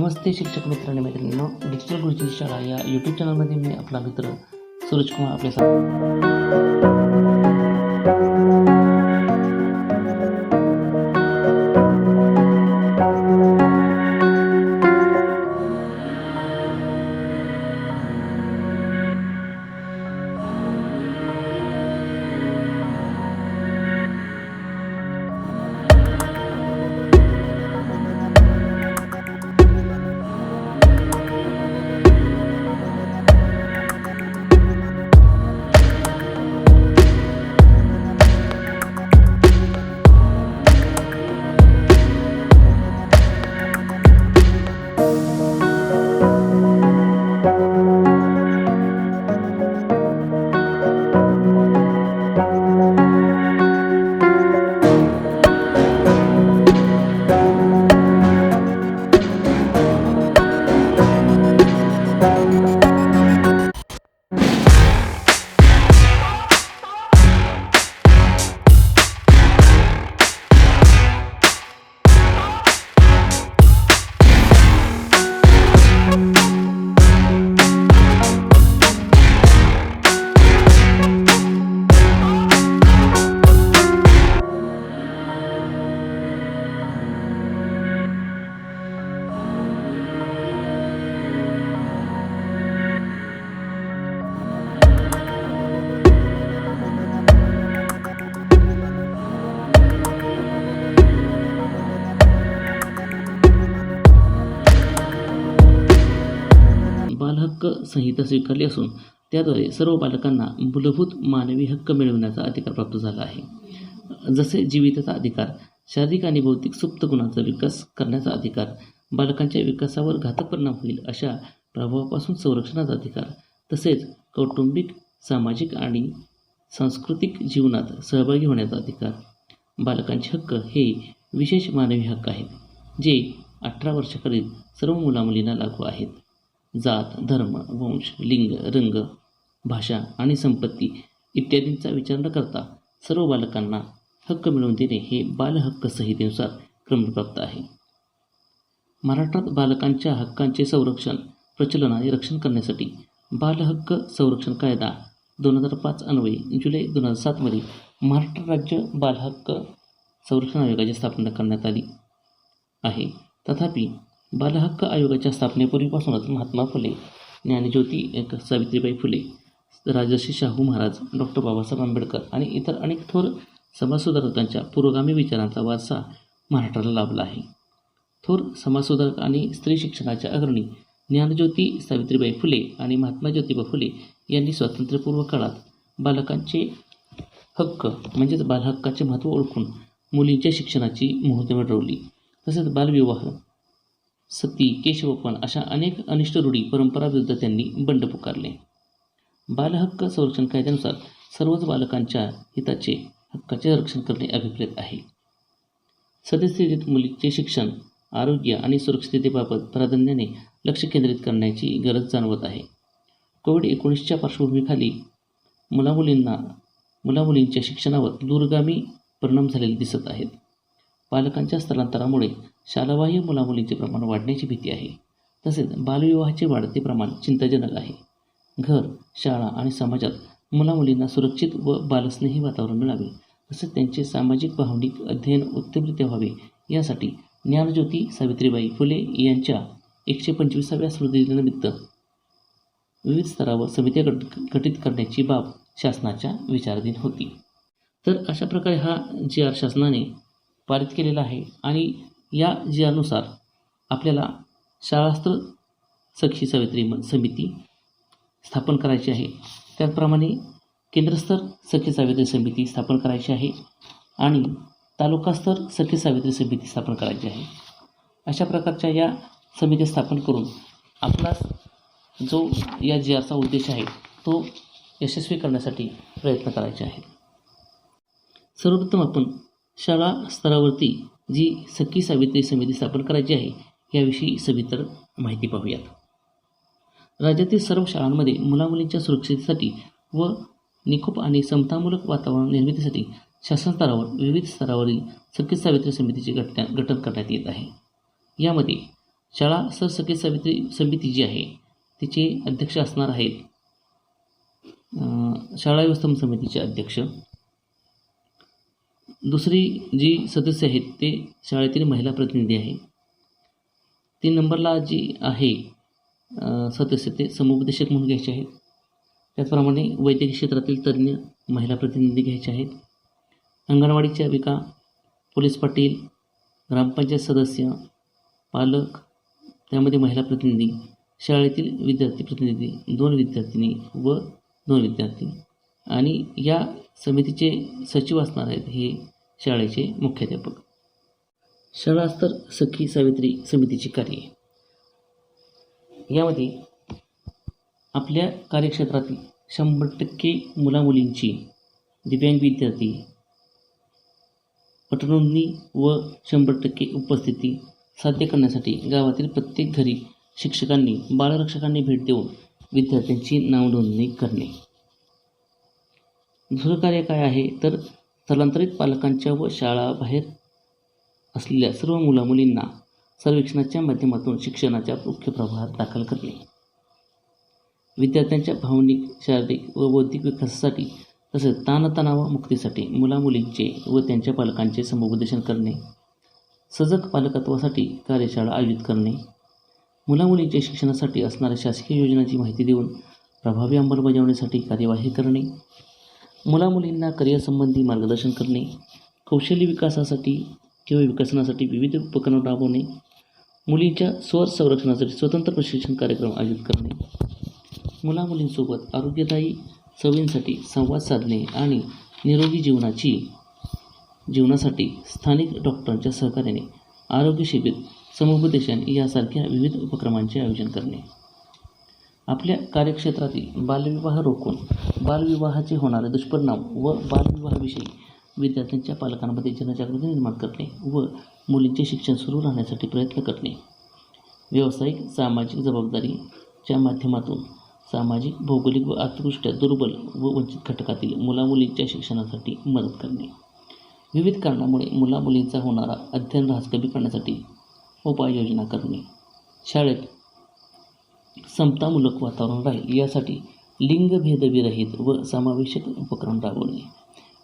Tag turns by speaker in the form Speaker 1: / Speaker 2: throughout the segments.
Speaker 1: नमस्ते शिक्षक मित्र आणि मैत्रिणींनो. डिजिटल गुरुजी शाळा या यूट्यूब चॅनलमध्ये मी आपला मित्र सूरज कुमार आपल्या सा- बालहक्क संहिता स्वीकारली असून त्याद्वारे सर्व बालकांना मूलभूत मानवी हक्क मिळवण्याचा अधिकार प्राप्त झाला आहे. जसे जीविताचा अधिकार शारीरिक आणि बौद्धिक सुप्त गुणांचा विकास करण्याचा अधिकार बालकांच्या विकासावर घातक परिणाम होईल अशा प्रभावापासून संरक्षणाचा अधिकार तसेच कौटुंबिक सामाजिक आणि सांस्कृतिक जीवनात सहभागी होण्याचा अधिकार बालकांचे हक्क हे विशेष मानवी हक्क आहेत जे अठरा वर्षाकडील सर्व मुलामुलींना लागू आहेत. जात धर्म वंश लिंग रंग भाषा आणि संपत्ती इत्यादींचा विचार न करता सर्व बालकांना हक्क मिळवून देणे हे बालहक्क संहितेनुसार क्रमप्राप्त आहे. महाराष्ट्रात बालकांच्या हक्कांचे संरक्षण प्रचलन आणि रक्षण करण्यासाठी बालहक्क संरक्षण कायदा दोन हजार पाच अन्वये जुलै दोन हजार सातमध्ये महाराष्ट्र राज्य बालहक्क संरक्षण आयोगाची स्थापना करण्यात आली आहे. तथापि बालहक्क आयोगाच्या स्थापनेपूर्वीपासूनच महात्मा फुले ज्ञानज्योती एक सावित्रीबाई फुले राजर्षी शाहू महाराज डॉक्टर बाबासाहेब आंबेडकर आणि इतर अनेक थोर समाजसुधारकांच्या पुरोगामी विचारांचा वारसा महाराष्ट्राला लाभला आहे. थोर समाजसुधारक आणि स्त्री शिक्षणाच्या अग्रणी ज्ञानज्योती सावित्रीबाई फुले आणि महात्मा ज्योतिबा फुले यांनी स्वातंत्र्यपूर्व काळात बालकांचे हक्क म्हणजेच बालहक्काचे महत्त्व ओळखून मुलींच्या शिक्षणाची मुहूर्त मिळवली तसेच बालविवाह सती केशवपण अशा अनेक अनिष्ट रूढी परंपराविरुद्ध त्यांनी बंड पुकारले. बालहक्क संरक्षण कायद्यानुसार सर्वच बालकांच्या हिताचे हक्काचे रक्षण करणे अभिप्रेत आहे. सद्यस्थितीत मुलीचे शिक्षण आरोग्य आणि सुरक्षिततेबाबत प्राधान्याने लक्ष केंद्रित करण्याची गरज जाणवत आहे. कोविड एकोणीसच्या पार्श्वभूमीखाली मुलामुलींना मुलामुलींच्या शिक्षणावर दूरगामी परिणाम झालेले दिसत आहेत. पालकांच्या स्थलांतरामुळे शालाबाह्य मुलामुलींचे प्रमाण वाढण्याची भीती आहे. तसेच बालविवाहाचे वाढते प्रमाण चिंताजनक आहे. घर शाळा आणि समाजात मुलामुलींना सुरक्षित व बालस्नेही वातावरण मिळावे तसेच त्यांचे सामाजिक भावनिक अध्ययन उत्तमरित्या व्हावे यासाठी ज्ञानज्योती सावित्रीबाई फुले यांच्या एकशे पंचवीसाव्या स्मृतिदिनानिमित्त विविध स्तरावर समित्या गट गठीत करण्याची बाब शासनाच्या विचाराधीन होती. तर अशा प्रकारे हा जी आर शासनाने पारित केलेला आहे. आणि या जी आपल्याला शाळास्त्र सखी सावित्री म- समिती स्थापन करायची आहे. त्याचप्रमाणे केंद्रस्तर सखी सावित्री समिती स्थापन करायची आहे आणि तालुकास्तर सखी सावित्री समिती स्थापन करायची आहे. अशा प्रकारच्या या समिती स्थापन करून आपला जो या जी आरचा उद्देश आहे तो यशस्वी करण्यासाठी प्रयत्न करायचे आहेत सर्वप्रथम आपण शाळा स्तरावरती जी सखी सावित्री समिती स्थापन करायची आहे याविषयी सविस्तर माहिती पाहूयात. राज्यातील सर्व शाळांमध्ये मुलामुलींच्या सुरक्षेसाठी व निकोप आणि समतामूलक वातावरण निर्मितीसाठी शासन स्तरावर विविध स्तरावरील सखी सावित्री समितीचे घटना गठन करण्यात येत आहे. यामध्ये शाळा सरसखी सावित्री समिती जी आहे तिचे अध्यक्ष असणार आहेत शाळा व्यवस्थापन समितीचे अध्यक्ष दुसरी जी सदस्य आहेत ते शाळेतील महिला प्रतिनिधी आहे. तीन नंबरला जी आहे सदस्य ते समुपदेशक म्हणून घ्यायचे आहेत. त्याचप्रमाणे वैद्यकीय क्षेत्रातील तज्ज्ञ महिला प्रतिनिधी घ्यायचे आहेत. अंगणवाडीच्या विका पोलीस पाटील ग्रामपंचायत सदस्य पालक त्यामध्ये महिला प्रतिनिधी शाळेतील विद्यार्थी प्रतिनिधी दोन विद्यार्थिनी व दोन विद्यार्थी. आणि या समितीचे सचिव असणार आहेत हे शाळेचे मुख्याध्यापक. शाळास्तर सखी सावित्री समितीची कार्ये. यामध्ये आपल्या कार्यक्षेत्रातील शंभर टक्के मुलामुलींची दिव्यांग विद्यार्थी पटनोंदणी व शंभर टक्के उपस्थिती साध्य करण्यासाठी गावातील प्रत्येक घरी शिक्षकांनी बालरक्षकांनी भेट देऊन विद्यार्थ्यांची नावनोंदणी करणे. दुसरं कार्य काय आहे? तर स्थलांतरित पालकांच्या व शाळाबाहेर असलेल्या सर्व मुलामुलींना सर्वेक्षणाच्या माध्यमातून शिक्षणाच्या मुख्य प्रवाहात दाखल करणे. विद्यार्थ्यांच्या भावनिक शारीरिक व बौद्धिक विकासासाठी तसेच ताणतणाव मुक्तीसाठी मुलामुलींचे व त्यांच्या पालकांचे समुपदेशन करणे. सजग पालकत्वासाठी कार्यशाळा आयोजित करणे. मुलामुलींच्या शिक्षणासाठी असणाऱ्या शासकीय योजनांची माहिती देऊन प्रभावी अंमलबजावणीसाठी कार्यवाही करणे. मुलामुलींना करिअरसंबंधी मार्गदर्शन करणे कौशल्य विकासासाठी किंवा विकसनासाठी विविध उपक्रम राबवणे मुलींच्या स्वर संरक्षणासाठी स्वतंत्र प्रशिक्षण कार्यक्रम आयोजित करणे मुलामुलींसोबत आरोग्यदायी सवयींसाठी संवाद साधणे आणि निरोगी जीवनाची जीवनासाठी स्थानिक डॉक्टरांच्या सहकार्याने आरोग्य शिबिर समुपदेशन यासारख्या विविध उपक्रमांचे आयोजन करणे. आपल्या कार्यक्षेत्रातील बालविवाह रोखून बालविवाहाचे होणारे दुष्परिणाम व बालविवाहाविषयी विद्यार्थ्यांच्या पालकांमध्ये जनजागृती निर्माण करणे व मुलींचे शिक्षण सुरू राहण्यासाठी प्रयत्न करणे. व्यावसायिक सामाजिक जबाबदारीच्या माध्यमातून सामाजिक भौगोलिक व आर्थिकदृष्ट्या दुर्बल व वंचित घटकातील मुलामुलींच्या शिक्षणासाठी मदत करणे. विविध कारणामुळे मुलामुलींचा होणारा अध्ययन ऱ्हास कमी करण्यासाठी उपाययोजना करणे. शाळेत समतामूलक वातावरण राहील. यासाठी लिंगभेदविरहित व समावेशक उपक्रम राबवणे.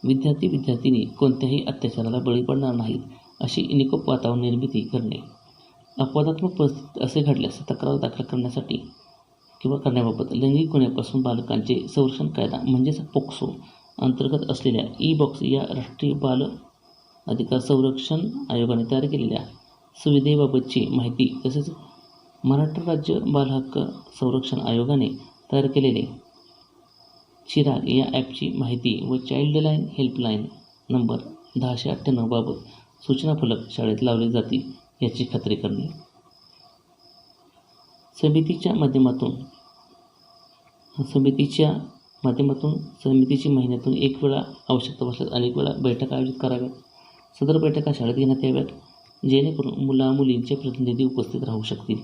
Speaker 1: विद्यार्थी विद्यार्थिनी कोणत्याही अत्याचाराला बळी पडणार नाहीत अशी निकोप वातावरण निर्मिती करणे. अपवादात्मक परिस्थितीत असे घडल्यास तक्रार दाखल करण्यासाठी किंवा करण्याबाबत लैंगिक गुन्ह्यापासून बालकांचे संरक्षण कायदा म्हणजेच पोक्सो अंतर्गत असलेल्या ई बॉक्स या राष्ट्रीय बाल अधिकार संरक्षण आयोगाने तयार केलेल्या सुविधेबाबतची माहिती तसेच महाराष्ट्र राज्य बालहक्क संरक्षण आयोगाने तयार केलेले चिराग या ॲपची माहिती व चाइल्डलाईन हेल्पलाईन नंबर दहाशे अठ्ठ्याण्णवबाबत सूचना फलक शाळेत लावले जातील याची खात्री करणे. समितीच्या माध्यमातून समितीच्या माध्यमातून समितीची महिन्यातून एक वेळा आवश्यकता भासल्यास अनेक वेळा बैठका आयोजित कराव्यात. सदर बैठका शाळेत घेण्यात याव्यात जेणेकरून मुला मुलींचे प्रतिनिधी उपस्थित राहू शकतील.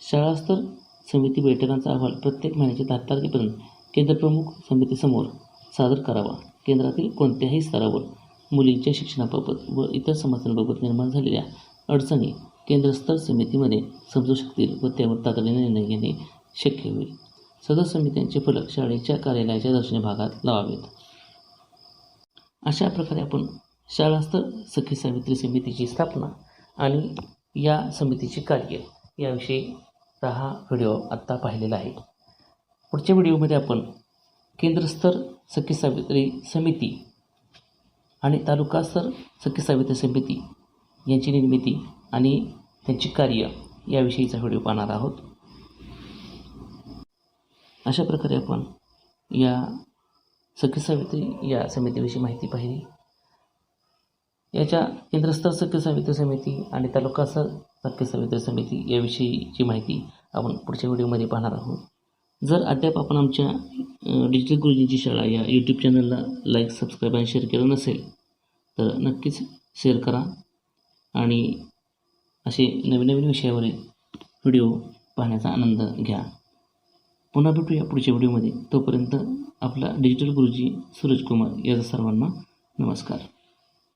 Speaker 1: शाळास्तर समिती बैठकांचा अहवाल प्रत्येक महिन्याच्या दहा तारखेपर्यंत केंद्रप्रमुख समितीसमोर सादर करावा. केंद्रातील कोणत्याही स्तरावर मुलींच्या शिक्षणाबाबत व इतर समस्यांबाबत निर्माण झालेल्या अडचणी केंद्रस्तर समितीमध्ये समजू शकतील व त्यावर तातडीने निर्णय घेणे शक्य होईल. सदर समित्यांचे फलक शाळेच्या कार्यालयाच्या दर्शनी भागात लावावेत. अशा प्रकारे आपण शाळास्तर सखी सावित्री समितीची स्थापना आणि या समितीची कार्य याविषयीचा हा व्हिडिओ आत्ता पाहिलेला आहे. पुढच्या व्हिडिओमध्ये आपण केंद्रस्तर सखी सावित्री समिती आणि तालुकास्तर सखी सावित्री समिती यांची निर्मिती आणि त्यांची कार्य याविषयीचा व्हिडिओ पाहणार आहोत. अशा प्रकारे आपण या सखी सावित्री या समितीविषयी माहिती पाहिली. याच्या केंद्रस्तर सखी सावित्री समिती आणि तालुका सख्य सावित्री समिती याविषयीची माहिती आपण पुढच्या व्हिडिओमध्ये पाहणार आहोत. जर अद्याप आपण आमच्या डिजिटल गुरुजींची शाळा या यूट्यूब चॅनलला लाईक सबस्क्राईब आणि शेअर केलं नसेल तर नक्कीच शेअर करा आणि असे नवीन नवीन विषयावरील व्हिडिओ पाहण्याचा आनंद घ्या. पुन्हा भेटूया पुढच्या व्हिडिओमध्ये. तोपर्यंत आपला डिजिटल गुरुजी सूरज कुमार याचा सर्वांना नमस्कार.